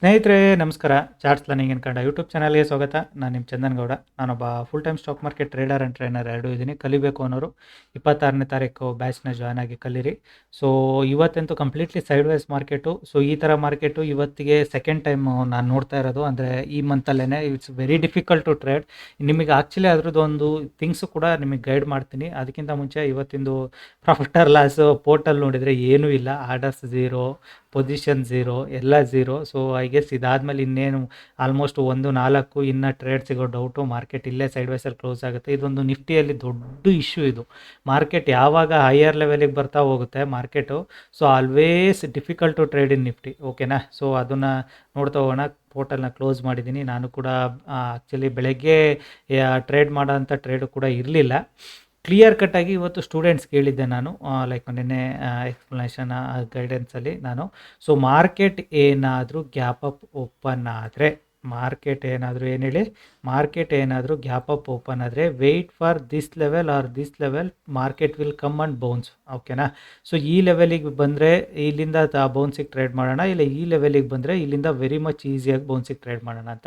ಸ್ನೇಹಿತರೆ, ನಮಸ್ಕಾರ. Charts learning in Kannada YouTube ಚಾನಲ್ಗೆ ಸ್ವಾಗತ. ನಾನು ನಿಮ್ಮ ಚಂದನ್ ಗೌಡ ನಾನೊಬ್ಬ full time stock market trader and trainer ಎರಡೂ ಇದ್ದೀನಿ ಕಲಿಬೇಕು ಅನ್ನೋರು ಇಪ್ಪತ್ತಾರನೇ ತಾರೀಕು ಬ್ಯಾಚ್ನ ಜಾಯ್ನ್ ಆಗಿ ಕಲೀರಿ. So ಇವತ್ತಂತೂ completely side wise market so ಈ ಥರ ಮಾರ್ಕೆಟು ಇವತ್ತಿಗೆ ಸೆಕೆಂಡ್ ಟೈಮ್ ನಾನು ನೋಡ್ತಾ ಇರೋದು. ಅಂದರೆ ಈ ಮಂತಲ್ಲೇ it's very difficult to trade ನಿಮಗೆ ಆ್ಯಕ್ಚುಲಿ ಅದ್ರದ್ದು ಒಂದು ಥಿಂಗ್ಸು ಕೂಡ ನಿಮಗೆ ಗೈಡ್ ಮಾಡ್ತೀನಿ. ಅದಕ್ಕಿಂತ ಮುಂಚೆ ಇವತ್ತಿಂದು ಪ್ರಾಫಿಟ್ ಆರ್ ಲಾಸ್ ಪೋರ್ಟಲ್ ನೋಡಿದರೆ ಏನೂ ಇಲ್ಲ. ಆರ್ಡರ್ಸ್ ಝೀರೋ ಪೊಸಿಷನ್ ಝೀರೋ ಎಲ್ಲ ಝೀರೋ ಸೊ ಐ ಗೆಸ್ ಇದಾದಮೇಲೆ ಇನ್ನೇನು ಆಲ್ಮೋಸ್ಟ್ ಒಂದು ನಾಲ್ಕು, ಇನ್ನು ಟ್ರೇಡ್ ಸಿಗೋ ಡೌಟು ಮಾರ್ಕೆಟ್ ಇಲ್ಲೇ ಸೈಡ್ ವೈಸಲ್ಲಿ ಕ್ಲೋಸ್ ಆಗುತ್ತೆ. ಇದೊಂದು ನಿಫ್ಟಿಯಲ್ಲಿ ದೊಡ್ಡ ಇಶ್ಯೂ ಇದು. ಮಾರ್ಕೆಟ್ ಯಾವಾಗ ಹೈಯರ್ ಲೆವೆಲಿಗೆ ಬರ್ತಾ ಹೋಗುತ್ತೆ market so always difficult to trade in Nifty. ಓಕೆನಾ ಸೊ ಅದನ್ನು ನೋಡ್ತಾ ಹೋಗೋಣ. ಪೋರ್ಟಲ್ನ ಕ್ಲೋಸ್ ಮಾಡಿದ್ದೀನಿ. ನಾನು ಕೂಡ ಆ್ಯಕ್ಚುಲಿ ಬೆಳಗ್ಗೆ ಟ್ರೇಡ್ ಮಾಡೋಂಥ ಟ್ರೇಡು ಕೂಡ ಇರಲಿಲ್ಲ. ಕ್ಲಿಯರ್ ಕಟ್ಟಾಗಿ ಇವತ್ತು ಸ್ಟೂಡೆಂಟ್ಸ್ ಕೇಳಿದ್ದೆ ನಾನು ಲೈಕ್ ನಿನ್ನೆ ಎಕ್ಸ್ಪ್ಲನೇಷನ್ ಗೈಡೆನ್ಸಲ್ಲಿ ನಾನು. ಸೊ ಮಾರ್ಕೆಟ್ ಏನಾದರೂ ಗ್ಯಾಪ್ ಅಪ್ ಓಪನ್ ಆದರೆ ಮಾರ್ಕೆಟ್ ಏನಾದರೂ ಏನು ಹೇಳಿ? ಮಾರ್ಕೆಟ್ ಏನಾದರೂ ಗ್ಯಾಪ್ ಅಪ್ ಓಪನ್ ಆದರೆ wait for this level or this level market will come and bounce ಓಕೆನಾ ಸೊ ಈ ಲೆವೆಲಿಗೆ ಬಂದರೆ ಇಲ್ಲಿಂದ ಬೌನ್ಸಿಗೆ ಟ್ರೇಡ್ ಮಾಡೋಣ, ಇಲ್ಲ ಈ ಲೆವೆಲಿಗೆ ಬಂದರೆ ಇಲ್ಲಿಂದ ವೆರಿ ಮಚ್ ಈಸಿಯಾಗಿ ಬೌನ್ಸಿಗೆ ಟ್ರೇಡ್ ಮಾಡೋಣ ಅಂತ.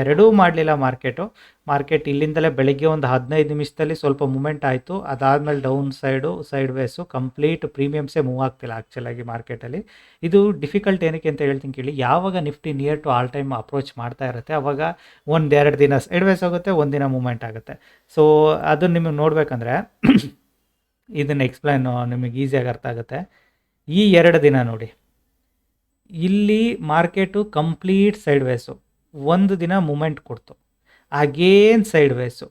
ಎರಡೂ ಮಾಡಲಿಲ್ಲ ಮಾರ್ಕೆಟು ಮಾರ್ಕೆಟ್ ಇಲ್ಲಿಂದಲೇ ಬೆಳಗ್ಗೆ ಒಂದು ಹದಿನೈದು ನಿಮಿಷದಲ್ಲಿ ಸ್ವಲ್ಪ ಮೂಮೆಂಟ್ ಆಯಿತು. ಅದಾದಮೇಲೆ down side side ways complete ಪ್ರೀಮಿಯಮ್ಸೇ move ಆಗ್ತಿಲ್ಲ ಆ್ಯಕ್ಚುಲಾಗಿ ಮಾರ್ಕೆಟಲ್ಲಿ ಇದು ಡಿಫಿಕಲ್ಟ್ ಏನಕ್ಕೆ ಅಂತ ಹೇಳ್ತೀನಿ ಕೇಳಿ, ಯಾವಾಗ Nifty near to all time approach ಮಾಡ್ತಾ ಇರುತ್ತೆ, ಅವಾಗ ಒಂದು ಎರಡು ದಿನ ಸೈಡ್ ವೇಸ್ ಆಗುತ್ತೆ ಒಂದಿನ ಮೂಮೆಂಟ್ ಆಗುತ್ತೆ. ಸೊ ಅದನ್ನು ನಿಮಗೆ ನೋಡಬೇಕಂದ್ರೆ ಇದನ್ನು ಎಕ್ಸ್ಪ್ಲೈನ್ ನಿಮಗೆ ಈಸಿಯಾಗಿ ಅರ್ಥ ಆಗುತ್ತೆ. ಈ ಎರಡು ದಿನ ನೋಡಿ, ಇಲ್ಲಿ ಮಾರ್ಕೆಟು ಕಂಪ್ಲೀಟ್ ಸೈಡ್ ವೇಸು ಒಂದು ದಿನ ಮೂಮೆಂಟ್ ಕೊಡ್ತು. ಅಗೇನ್ ಸೈಡ್ ವೇಸು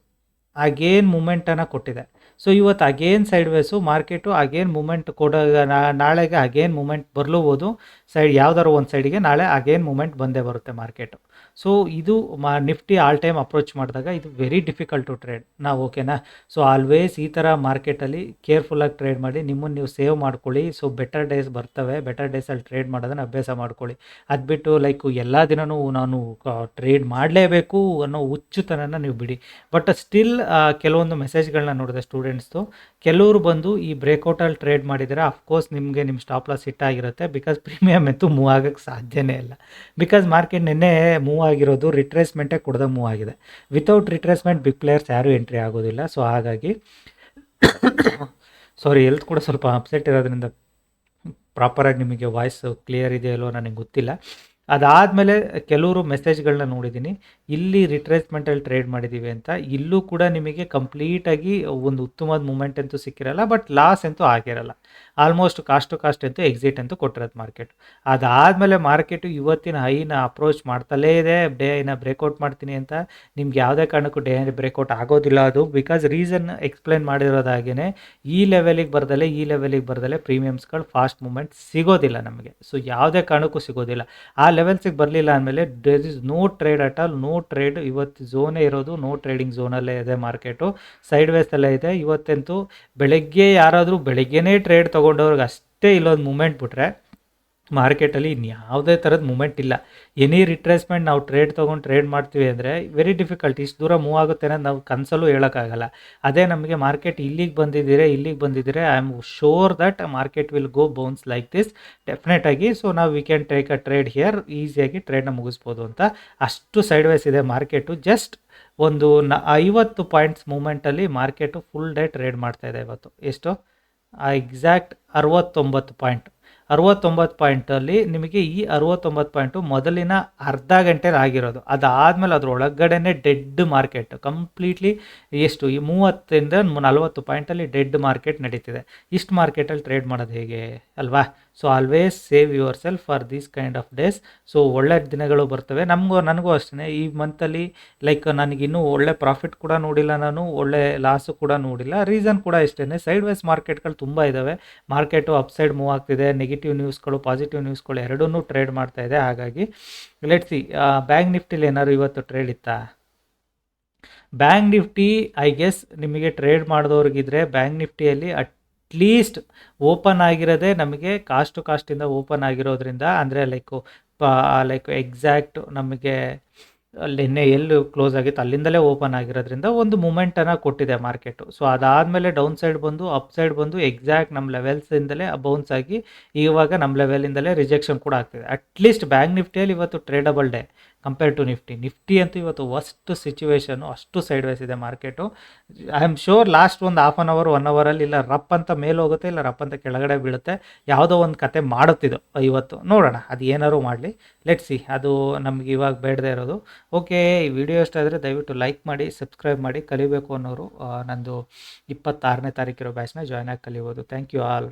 ಅಗೇನ್ ಮೂಮೆಂಟನ್ನು ಕೊಟ್ಟಿದೆ. ಸೊ ಇವತ್ತು again side ways market again moment ಕೊಡೋ ನಾಳೆಗೆ ಅಗೇನ್ ಮೂಮೆಂಟ್ ಬರಲೂಬೋದು. ಸೈಡ್ ಯಾವ್ದಾದ್ರು ಒಂದು ಸೈಡಿಗೆ ನಾಳೆ ಅಗೇನ್ ಮೂಮೆಂಟ್ ಬಂದೇ ಬರುತ್ತೆ ಮಾರ್ಕೆಟು ಸೊ ಇದು ಮಾ ನಿಫ್ಟಿ ಆಲ್ ಟೈಮ್ ಅಪ್ರೋಚ್ ಮಾಡಿದಾಗ ಇದು ವೆರಿ ಡಿಫಿಕಲ್ಟ್ ಟು ಟ್ರೇಡ್ ನಾವು ಓಕೆನಾ ಸೊ ಆಲ್ವೇಸ್ ಈ ಥರ ಮಾರ್ಕೆಟಲ್ಲಿ ಕೇರ್ಫುಲ್ಲಾಗಿ ಟ್ರೇಡ್ ಮಾಡಿ ನಿಮ್ಮನ್ನು ನೀವು ಸೇವ್ ಮಾಡ್ಕೊಳ್ಳಿ. ಸೊ ಬೆಟರ್ ಡೇಸ್ ಬರ್ತವೆ. ಬೆಟರ್ ಡೇಸಲ್ಲಿ ಟ್ರೇಡ್ ಮಾಡೋದನ್ನು ಅಭ್ಯಾಸ ಮಾಡ್ಕೊಳ್ಳಿ. ಅದು ಬಿಟ್ಟು ಲೈಕ್ ಎಲ್ಲ ದಿನವೂ ನಾನು ಟ್ರೇಡ್ ಮಾಡಲೇಬೇಕು ಅನ್ನೋ ಹುಚ್ಚುತನನ ನೀವು ಬಿಡಿ. ಬಟ್ ಸ್ಟಿಲ್ ಕೆಲವೊಂದು ಮೆಸೇಜ್ಗಳನ್ನ ನೋಡಿದೆ ಸ್ಟೂಡೆಂಟ್ಸ್ದು ಕೆಲವರು ಬಂದು ಈ ಬ್ರೇಕೌಟಲ್ಲಿ ಟ್ರೇಡ್ ಮಾಡಿದರೆ ಅಫ್ಕೋರ್ಸ್ ನಿಮಗೆ ನಿಮ್ಮ ಸ್ಟಾಪ್ ಲಾಸ್ ಹಿಟ್ ಆಗಿರುತ್ತೆ. ಬಿಕಾಸ್ ಪ್ರೀಮಿಯಮ್ ಎಂತೂ ಮೂವ್ ಆಗೋಕ್ಕೆ ಸಾಧ್ಯನೇ ಇಲ್ಲ. ಬಿಕಾಸ್ ಮಾರ್ಕೆಟ್ ನಿನ್ನೆ ಮೂವ್ ಆಗಿರೋದು ರಿಟ್ರೇಸ್ಮೆಂಟೇ ಕೊಡದ ಮೂವ್ ಆಗಿದೆ. ವಿತೌಟ್ ರಿಟ್ರೇಸ್ಮೆಂಟ್ ಬಿಗ್ ಪ್ಲೇಯರ್ಸ್ ಯಾರೂ ಎಂಟ್ರಿ ಆಗೋದಿಲ್ಲ. ಸೊ ಹಾಗಾಗಿ ಸಾರಿ ಎಲ್ತ್ ಕೂಡ ಸ್ವಲ್ಪ ಅಪ್ಸೆಟ್ ಇರೋದ್ರಿಂದ ಪ್ರಾಪರಾಗಿ ನಿಮಗೆ ವಾಯ್ಸ್ ಕ್ಲಿಯರ್ ಇದೆಯಲ್ಲೋ ನನಗೆ ಗೊತ್ತಿಲ್ಲ. ಅದಾದಮೇಲೆ ಕೆಲವರು ಮೆಸೇಜ್ಗಳನ್ನ ನೋಡಿದ್ದೀನಿ. ಇಲ್ಲಿ ರಿಟ್ರೇಸ್ಮೆಂಟಲ್ಲಿ ಟ್ರೇಡ್ ಮಾಡಿದ್ದೀವಿ ಅಂತ. ಇಲ್ಲೂ ಕೂಡ ನಿಮಗೆ ಕಂಪ್ಲೀಟಾಗಿ ಒಂದು ಉತ್ತಮವಾದ ಮೂಮೆಂಟ್ ಅಂತೂ ಸಿಕ್ಕಿರಲ್ಲ ಬಟ್ ಲಾಸ್ ಅಂತೂ ಆಗಿರಲ್ಲ. ಆಲ್ಮೋಸ್ಟ್ ಕಾಸ್ಟ್ ಟು ಕಾಸ್ಟ್ ಅಂತೂ ಎಕ್ಸಿಟ್ ಅಂತೂ ಕೊಟ್ಟಿರೋದು ಮಾರ್ಕೆಟ್ ಅದಾದಮೇಲೆ ಮಾರ್ಕೆಟು ಇವತ್ತಿನ ಹೈನ ಅಪ್ರೋಚ್ ಮಾಡ್ತಲೇ ಇದೆ. ಡೇ ಐನ ಬ್ರೇಕೌಟ್ ಮಾಡ್ತೀನಿ ಅಂತ. ನಿಮ್ಗೆ ಯಾವುದೇ ಕಾರಣಕ್ಕೂ ಡೇ ಬ್ರೇಕೌಟ್ ಆಗೋದಿಲ್ಲ ಅದು. ಬಿಕಾಸ್ ರೀಸನ್ ಎಕ್ಸ್ಪ್ಲೈನ್ ಮಾಡಿರೋದಾಗೇ ಈ ಲೆವೆಲಿಗೆ ಬರ್ದಲೆ, ಈ ಲೆವೆಲಿಗೆ ಬರದಲ್ಲೇ ಪ್ರೀಮಿಯಮ್ಸ್ಗಳು ಫಾಸ್ಟ್ ಮೂಮೆಂಟ್ ಸಿಗೋದಿಲ್ಲ ನಮಗೆ. ಸೊ ಯಾವುದೇ ಕಾರಣಕ್ಕೂ ಸಿಗೋದಿಲ್ಲ. ಆ ಲೆವೆಲ್ಸಿಗೆ ಬರಲಿಲ್ಲ ಅಂದಮೇಲೆ there is no trade at all no trade ಇವತ್ತು ಝೋನೇ ಇರೋದು ನೋ ಟ್ರೇಡಿಂಗ್ ಝೋನಲ್ಲೇ ಇದೆ ಮಾರ್ಕೆಟು ಸೈಡ್ ವೇಸಲ್ಲೇ ಇದೆ. ಇವತ್ತಂತೂ ಬೆಳಗ್ಗೆ ಯಾರಾದರೂ ಬೆಳಗ್ಗೆನೇ ಟ್ರೇಡ್ ತೊಗೊಂಡವ್ರಿಗೆ ಅಷ್ಟೇ ಇಲ್ಲೊಂದು ಮೂಮೆಂಟ್ ಬಿಟ್ರೆ ಮಾರ್ಕೆಟಲ್ಲಿ ಇನ್ಯಾವುದೇ ಥರದ ಮೂಮೆಂಟ್ ಇಲ್ಲ. ಎನಿ ರಿಟ್ರೇಸ್ಮೆಂಟ್ ನಾವು ಟ್ರೇಡ್ ತೊಗೊಂಡು ಟ್ರೇಡ್ ಮಾಡ್ತೀವಿ ಅಂದರೆ ವೆರಿ ಡಿಫಿಕಲ್ಟ್ ಇಷ್ಟು ದೂರ ಮೂವ್ ಆಗುತ್ತೆ ಅನ್ನೋದು ನಾವು ಕನಸಲ್ಲೂ ಹೇಳೋಕ್ಕಾಗಲ್ಲ. ಅದೇ ನಮಗೆ ಮಾರ್ಕೆಟ್ ಇಲ್ಲಿಗೆ ಬಂದಿದ್ದೀರೆ, ಇಲ್ಲಿಗೆ ಬಂದಿದ್ದೀರಿ I am sure that market will go bounce like this ಡೆಫಿನೆಟಾಗಿ so ನಾವು we can take a trade here ಈಸಿಯಾಗಿ ಟ್ರೇಡ್ನ ಮುಗಿಸ್ಬೋದು ಅಂತ ಅಷ್ಟು ಸೈಡ್ ವೈಸ್ ಇದೆ ಮಾರ್ಕೆಟು ಜಸ್ಟ್ ಒಂದು ನ ಐವತ್ತು ಪಾಯಿಂಟ್ಸ್ ಮೂಮೆಂಟಲ್ಲಿ ಮಾರ್ಕೆಟು ಫುಲ್ ಡೇ ಟ್ರೇಡ್ ಮಾಡ್ತಾ ಇದೆ ಇವತ್ತು. ಎಷ್ಟು? ಎಕ್ಸಾಕ್ಟ್ ಅರವತ್ತೊಂಬತ್ತು ಪಾಯಿಂಟ್ ಅರವತ್ತೊಂಬತ್ತು ಪಾಯಿಂಟಲ್ಲಿ ನಿಮಗೆ ಈ ಅರವತ್ತೊಂಬತ್ತು ಪಾಯಿಂಟು ಮೊದಲಿನ ಅರ್ಧ ಗಂಟೆ ಆಗಿರೋದು. ಅದಾದಮೇಲೆ ಅದ್ರ ಒಳಗಡೆನೆ ಡೆಡ್ ಮಾರ್ಕೆಟ್ ಕಂಪ್ಲೀಟ್ಲಿ ಎಷ್ಟು? ಈ ಮೂವತ್ತರಿಂದ ನಲವತ್ತು ಪಾಯಿಂಟಲ್ಲಿ ಡೆಡ್ ಮಾರ್ಕೆಟ್ ನಡೀತಿದೆ. ಇಷ್ಟು ಮಾರ್ಕೆಟಲ್ಲಿ ಟ್ರೇಡ್ ಮಾಡೋದು ಹೇಗೆ ಅಲ್ವಾ? So always save yourself for these kind of days so ಒಳ್ಳೆ ದಿನಗಳು ಬರ್ತವೆ. ನಮಗೂ, ನನಗೂ ಅಷ್ಟೇ ಈ ಮಂತಲ್ಲಿ ಲೈಕ್ ನನಗಿನ್ನೂ ಒಳ್ಳೆ ಪ್ರಾಫಿಟ್ ಕೂಡ ನೋಡಿಲ್ಲ ನಾನು, ಒಳ್ಳೆ ಲಾಸು ಕೂಡ ನೋಡಿಲ್ಲ. ರೀಸನ್ ಕೂಡ ಇಷ್ಟೇ ಸೈಡ್ ವೈಸ್ ಮಾರ್ಕೆಟ್ಗಳು ತುಂಬ ಇದ್ದಾವೆ ಮಾರ್ಕೆಟು ಅಪ್ಸೈಡ್ ಮೂವ್ ಆಗ್ತಿದೆ. ನೆಗೆಟಿವ್ ನ್ಯೂಸ್ಗಳು ಪಾಸಿಟಿವ್ ನ್ಯೂಸ್ಗಳು ಎರಡನ್ನೂ ಟ್ರೇಡ್ ಮಾಡ್ತಾ ಇದೆ. ಹಾಗಾಗಿ ಲೆಟ್ಸಿ ಬ್ಯಾಂಕ್ ನಿಫ್ಟಿಲಿ ಏನಾದ್ರು ಇವತ್ತು ಟ್ರೇಡ್ ಇತ್ತಾ? ಬ್ಯಾಂಕ್ ನಿಫ್ಟಿ ಐ ಗೆಸ್ ನಿಮಗೆ ಟ್ರೇಡ್ ಮಾಡಿದವ್ರಿಗಿದ್ರೆ ಬ್ಯಾಂಕ್ ನಿಫ್ಟಿಯಲ್ಲಿ ಅಟ್ಲೀಸ್ಟ್ ಓಪನ್ ಆಗಿರೋದೇ ನಮಗೆ ಕಾಸ್ಟ್ ಕಾಸ್ಟಿಂದ ಓಪನ್ ಆಗಿರೋದ್ರಿಂದ, ಅಂದರೆ ಲೈಕು ಲೈಕ್ ಎಕ್ಸಾಕ್ಟ್ ನಮಗೆ ನಿನ್ನೆ ಎಲ್ಲಿ ಕ್ಲೋಸ್ ಆಗಿತ್ತು. ಅಲ್ಲಿಂದಲೇ ಓಪನ್ ಆಗಿರೋದ್ರಿಂದ ಒಂದು ಮೂಮೆಂಟನ್ನು ಕೊಟ್ಟಿದೆ ಮಾರ್ಕೆಟು ಸೊ ಅದಾದಮೇಲೆ ಡೌನ್ ಸೈಡ್ ಬಂದು ಅಪ್ ಸೈಡ್ ಬಂದು ಎಕ್ಸಾಕ್ಟ್ ನಮ್ಮ ಲೆವೆಲ್ಸಿಂದಲೇ ಬೌನ್ಸ್ ಆಗಿ, ಇವಾಗ ನಮ್ಮ ಲೆವೆಲಿಂದಲೇ ರಿಜೆಕ್ಷನ್ ಕೂಡ ಆಗ್ತಿದೆ. ಅಟ್ಲೀಸ್ಟ್ ಬ್ಯಾಂಕ್ ನಿಫ್ಟಿಯಲ್ಲಿ ಇವತ್ತು tradable day compare to Nifty Nifty ಅಂತೂ ಇವತ್ತು ವಸ್ಟ್ ಸಿಚುವೇಶನು ಅಷ್ಟು ಸೈಡ್ ವೈಸ್ ಇದೆ market I am sure last ಒಂದು ಹಾಫ್ ಆನ್ ಅವರ್ ಒನ್ ಅವರಲ್ಲಿ ಇಲ್ಲ ರಪ್ ಅಂತ ಮೇಲೆ ಹೋಗುತ್ತೆ, ಇಲ್ಲ ರಪ್ ಅಂತ ಕೆಳಗಡೆ ಬೀಳುತ್ತೆ. ಯಾವುದೋ ಒಂದು ಕತೆ ಮಾಡುತ್ತಿದ್ದು ಇವತ್ತು. ನೋಡೋಣ, ಅದು ಏನಾದ್ರು ಮಾಡಲಿ. ಲೆಟ್ ಸಿ ಅದು ನಮ್ಗೆ ಇವಾಗ ಬೇಡದೇ ಇರೋದು. ಓಕೆ ಈ ವಿಡಿಯೋ ಇಷ್ಟ ದಯವಿಟ್ಟು ಲೈಕ್ ಮಾಡಿ ಸಬ್ಸ್ಕ್ರೈಬ್ ಮಾಡಿ, ಕಲಿಬೇಕು ಅನ್ನೋರು ನಂದು ಇಪ್ಪತ್ತಾರನೇ ತಾರೀಕಿರೋ ಬ್ಯಾಚ್ನ ಜಾಯ್ನ್ ಆಗಿ ಕಲಿಬೋದು. Thank you all